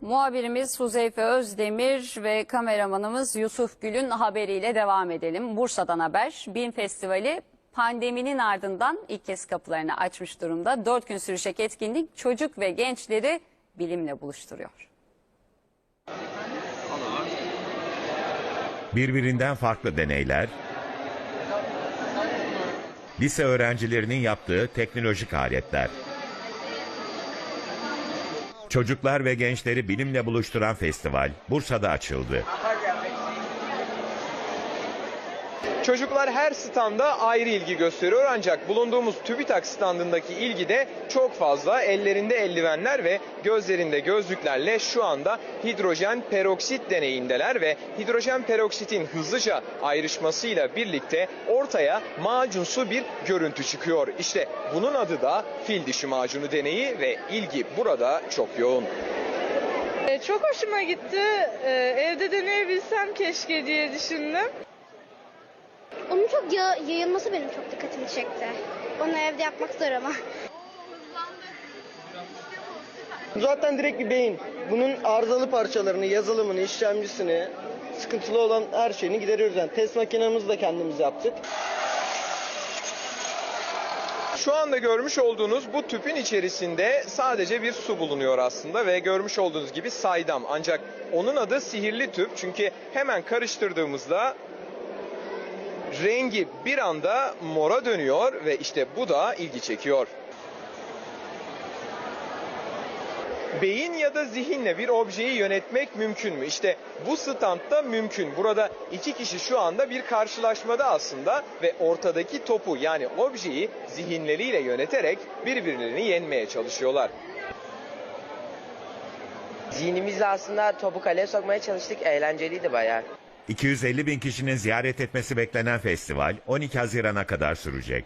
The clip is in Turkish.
Muhabirimiz Huzeyfe Özdemir ve kameramanımız Yusuf Gül'ün haberiyle devam edelim. Bursa'dan haber. BİM Festivali pandeminin ardından ilk kez kapılarını açmış durumda. Dört gün sürecek etkinlik çocuk ve gençleri bilimle buluşturuyor. Birbirinden farklı deneyler, lise öğrencilerinin yaptığı teknolojik aletler. Çocuklar ve gençleri bilimle buluşturan festival Bursa'da açıldı. Çocuklar her standa ayrı ilgi gösteriyor ancak bulunduğumuz TÜBİTAK standındaki ilgi de çok fazla. Ellerinde eldivenler ve gözlerinde gözlüklerle şu anda hidrojen peroksit deneyindeler ve hidrojen peroksitin hızlıca ayrışmasıyla birlikte ortaya macunsu bir görüntü çıkıyor. İşte bunun adı da fil dişi macunu deneyi ve ilgi burada çok yoğun. E, Çok hoşuma gitti. E, Evde deneyebilsem keşke diye düşündüm. Onun çok ya- yayılması benim çok dikkatimi çekti. Onu evde yapmak zor ama. Zaten direkt bir beyin. Bunun arızalı parçalarını, yazılımını, işlemcisini, sıkıntılı olan her şeyini gideriyoruz. Yani test makinemizi de kendimiz yaptık. Şu anda görmüş olduğunuz bu tüpün içerisinde sadece bir su bulunuyor aslında ve görmüş olduğunuz gibi saydam. Ancak onun adı sihirli tüp çünkü hemen karıştırdığımızda rengi bir anda mora dönüyor ve işte bu da ilgi çekiyor. Beyin ya da zihinle bir objeyi yönetmek mümkün mü? İşte bu standta mümkün. Burada iki kişi şu anda bir karşılaşmada aslında ve ortadaki topu yani objeyi zihinleriyle yöneterek birbirlerini yenmeye çalışıyorlar. Zihnimizle aslında topu kaleye sokmaya çalıştık. Eğlenceliydi bayağı. 250 bin kişinin ziyaret etmesi beklenen festival 12 Haziran'a kadar sürecek.